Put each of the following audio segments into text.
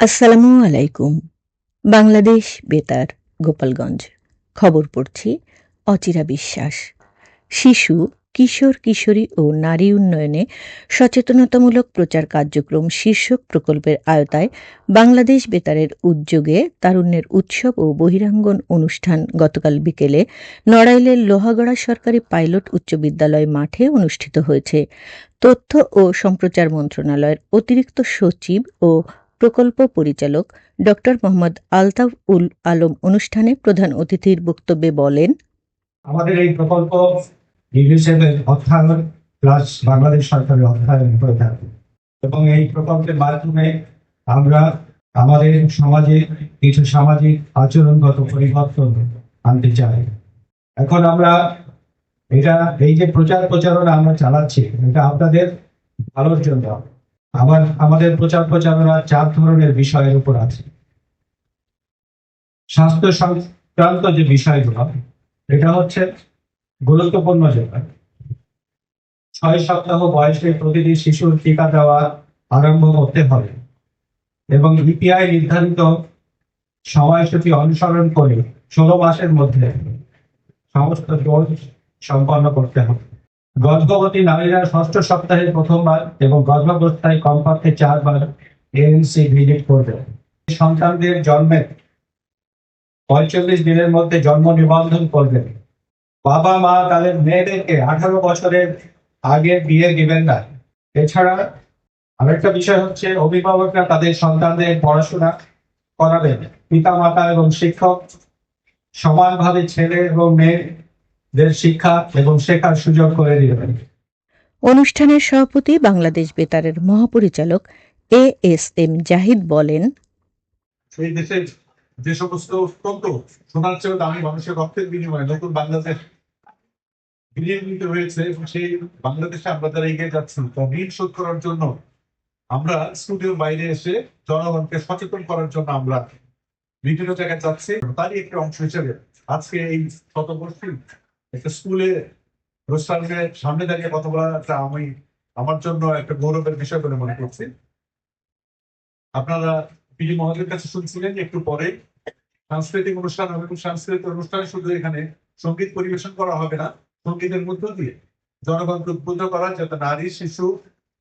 আসসালামু আলাইকুম, বাংলাদেশ বেতার, গোপালগঞ্জ। খবর পড়ছি অচিরা বিশ্বাস। শিশু, কিশোর, কিশোরী ও নারী উন্নয়নে সচেতনতামূলক প্রচার কার্যক্রম শীর্ষক প্রকল্পের আয়তায় বাংলাদেশ বেতারের উদ্যোগে তারুণ্যের উৎসব ও বহিরাঙ্গন অনুষ্ঠান গতকাল বিকেলে নড়াইলের লোহাগড়া সরকারি পাইলট উচ্চ বিদ্যালয় মাঠে অনুষ্ঠিত হয়েছে। তথ্য ও সম্প্রচার মন্ত্রণালয়ের অতিরিক্ত সচিব ও প্রকল্প পরিচালক ড মোহাম্মদ আলতাফ উল আলম অনুষ্ঠানে প্রধান অতিথির বক্তব্যে বলেন, আমাদের এই প্রকল্প প্লাস বাংলাদেশ সরকারের অর্থায়ন হয়ে থাকে এবং এই প্রকল্পের মাধ্যমে আমরা আমাদের সমাজে কিছু সামাজিক আচরণগত পরিবর্তন আনতে চাই। এখন আমরা এটা, এই যে প্রচার প্রচারণা আমরা চালাচ্ছি, এটা আপনাদের ভালোর জন্য। আমার আমাদের প্রচার প্রচারণা চার ধরনের বিষয়ের উপর আছে। স্বাস্থ্য সংক্রান্ত যে বিষয়গুলো, এটা হচ্ছে গুরুত্বপূর্ণ যেটা ছয় সপ্তাহ বয়সে প্রতিটি শিশুর টিকা দেওয়া আরম্ভ করতে হবে এবং ইপিআই নির্ধারিত সময়সূচি অনুসরণ করে ষোলো মাসের মধ্যে সমস্ত ডোজ সম্পন্ন করতে হবে। গর্ভবতী নারীরা ষষ্ঠ সপ্তাহের প্রথমবার এবং গর্ভাবস্থায় কমপক্ষে চারবার এএনসি ভিজিট করবে। সন্তানদের জন্মের পঁয়তাল্লিশ দিনের মধ্যে জন্ম নিবন্ধন করবেন বাবা, মা তাদের মেয়েদেরকে আঠারো বছরের আগে বিয়ে দিবেন না। এছাড়া আরেকটা বিষয় হচ্ছে অভিভাবকরা তাদের সন্তানদের পড়াশোনা করাবেন। পিতা মাতা এবং শিক্ষক সমানভাবে ছেলে এবং মেয়েদের শিক্ষা এবং শেখার সুযোগ করে দিবেন অনুষ্ঠানের সভাপতি বাংলাদেশ বেতারের মহাপরিচালক এ এস এম জাহিদ বলেন সেই দেশের যে সমস্ত অত্যন্ত সোনার চেয়েও দামি মানুষের রক্তের বিনিময়ে নতুন বাংলাদেশ বিনিয়োগ নিতে হয়েছে এবং সেই বাংলাদেশে আমরা যারা এগিয়ে যাচ্ছি তা ঋণ শোধ করার জন্য আমরা স্টুডিওর বাইরে এসে জনগণকে সচেতন করার জন্য আমরা বিভিন্ন জায়গায় যাচ্ছি। তারই একটি অংশ হিসেবে আজকে এই শতবর্ষী একটা স্কুলে অনুষ্ঠানের সামনে দাঁড়িয়ে কথা বলাটা আমি আমার জন্য একটা গৌরবের বিষয় বলে মনে করছি। আপনারা পিডি মহোদয়ের কাছে শুনছিলেন একটু পরে। সাংস্কৃতিক অনুষ্ঠান হবে সাংস্কৃতিক অনুষ্ঠানে শুধু এখানে সংগীত পরিবেশন করা হবে না, সঙ্গীতের মধ্য দিয়ে জনগণকে উদ্বুদ্ধ করা যাতে নারী, শিশু,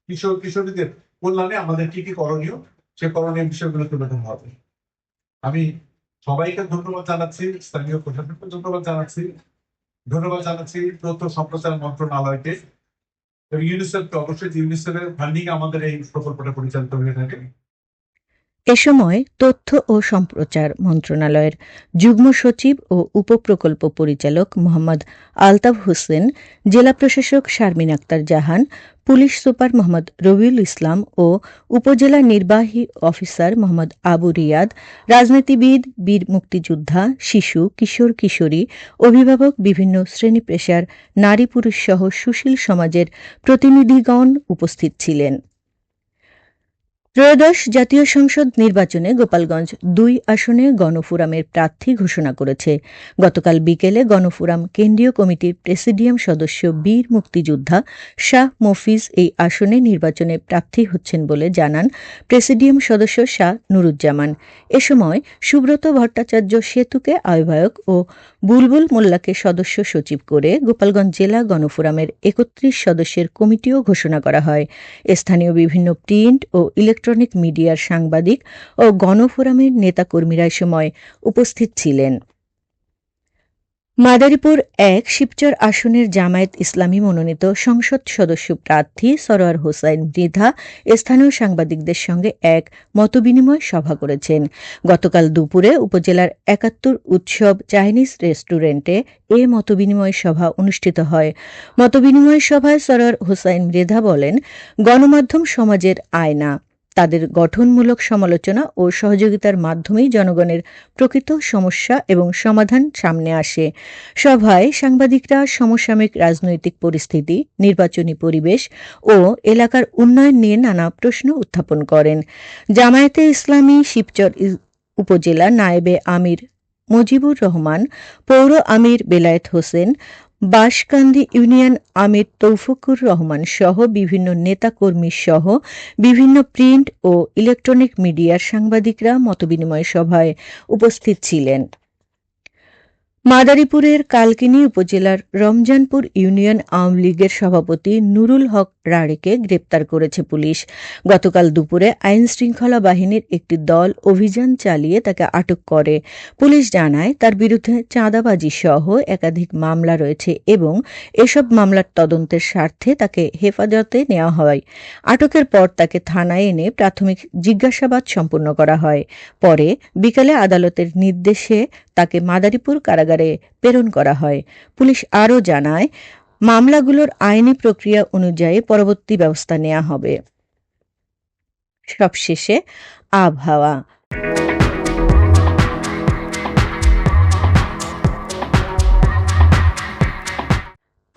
কিশোর, কিশোরীদের কল্যাণে আমাদের কি কি করণীয়, সে করণীয় বিষয়গুলো তুলে ধরা হবে। আমি সবাইকে ধন্যবাদ জানাচ্ছি, স্থানীয় প্রশাসনকে ধন্যবাদ জানাচ্ছি ধন্যবাদ জানাচ্ছি তথ্য সম্প্রচার মন্ত্রণালয়কে। ইউনিসেফকে অবশ্যই ইউনিসেফের ফান্ডিং আমাদের এই প্রকল্পটা পরিচালিত হয়ে থাকে। এ সময় তথ্য ও সম্প্রচার মন্ত্রণালয়ের যুগ্ম সচিব ও উপপ্রকল্প পরিচালক মোহাম্মদ আলতাফ হোসেন, জেলা প্রশাসক শারমিন আক্তার জাহান, পুলিশ সুপার মোহাম্মদ রবিউল ইসলাম ও উপজেলা নির্বাহী অফিসার মোহাম্মদ আবু রিয়াদ, রাজনীতিবিদ বীর মুক্তিযোদ্ধা, শিশু, কিশোর, কিশোরী, অভিভাবক বিভিন্ন শ্রেণি পেশার নারী পুরুষ সহ সুশীল সমাজের প্রতিনিধিগণ উপস্থিত ছিলেন। ত্রয়োদশ জাতীয় সংসদ নির্বাচনে গোপালগঞ্জ দুই আসনে গণফোরামের প্রার্থী ঘোষণা করেছে। গতকাল বিকেলে গণফোরাম কেন্দ্রীয় কমিটির প্রেসিডিয়াম সদস্য বীর মুক্তিযোদ্ধা শাহ মফিজ এই আসনে নির্বাচনে প্রার্থী হচ্ছেন বলে জানান প্রেসিডিয়াম সদস্য শাহ নুরুজ্জামান। এ সময় সুব্রত ভট্টাচার্য সেতুকে আহ্বায়ক ও বুলবুল মোল্লাকে সদস্য সচিব করে গোপালগঞ্জ জেলা গণফোরামের একত্রিশ সদস্যের কমিটিও ঘোষণা করা হয়। স্থানীয় বিভিন্ন প্রিন্ট ও ইলেকট্রনিক মিডিয়ার সাংবাদিক ও গণফোরামের নেতাকর্মীরা এ সময় উপস্থিত ছিলেন। মাদারীপুর এক শিবচর আসনের জামায়াত ইসলামী মনোনীত সংসদ সদস্য প্রার্থী সরোয়ার হোসাইন মৃধা স্থানীয় সাংবাদিকদের সঙ্গে এক মতবিনিময় সভা করেছেন। গতকাল দুপুরে উপজেলার একাত্তর উৎসব চাইনিজ রেস্টুরেন্টে এ মতবিনিময় সভা অনুষ্ঠিত হয়। মতবিনিময় সভায় সরোয়ার হোসাইন মৃধা বলেন, গণমাধ্যম সমাজের আয়না। তাদের গঠনমূলক সমালোচনা ও সহযোগিতার মাধ্যমেই জনগণের প্রকৃত সমস্যা এবং সমাধান সামনে আসে। সভায় সাংবাদিকরা সমসাময়িক রাজনৈতিক পরিস্থিতি, নির্বাচনী পরিবেশ ও এলাকার উন্নয়ন নিয়ে নানা প্রশ্ন উত্থাপন করেন। জামায়াতে ইসলামী শিবচর উপজেলা নায়েবে আমির মুজিবুর রহমান, পৌর আমির বেলায়েত হোসেন বাঁশকান্দি ইউনিয়ন আমির তৌফিকুর রহমান সহ বিভিন্ন নেতাকর্মী সহ বিভিন্ন প্রিন্ট ও ইলেকট্রনিক মিডিয়ার সাংবাদিকরা মতবিনিময় সভায় উপস্থিত ছিলেন। মাদারীপুরের কালকিনি উপজেলার রমজানপুর ইউনিয়ন আওয়ামী লীগের সভাপতি নুরুল হক রাড়েকে গ্রেপ্তার করেছে পুলিশ। গতকাল দুপুরে আইন শৃঙ্খলা বাহিনীর একটি দল অভিযান চালিয়ে তাকে আটক করে। পুলিশ জানায়, তার বিরুদ্ধে চাঁদাবাজি সহ একাধিক মামলা রয়েছে এবং এসব মামলার তদন্তের স্বার্থে তাকে হেফাজতে নেওয়া হয়। আটকের পর তাকে থানায় এনে প্রাথমিক জিজ্ঞাসাবাদ সম্পন্ন করা হয়। পরে বিকালে আদালতের নির্দেশে তাকে মাদারীপুর কারাগারে প্রেরণ করা হয়। পুলিশ আরও জানায় মামলাগুলোর আইনি প্রক্রিয়া অনুযায়ী পরবর্তী ব্যবস্থা নেওয়া হবে। সবশেষে আবহাওয়া।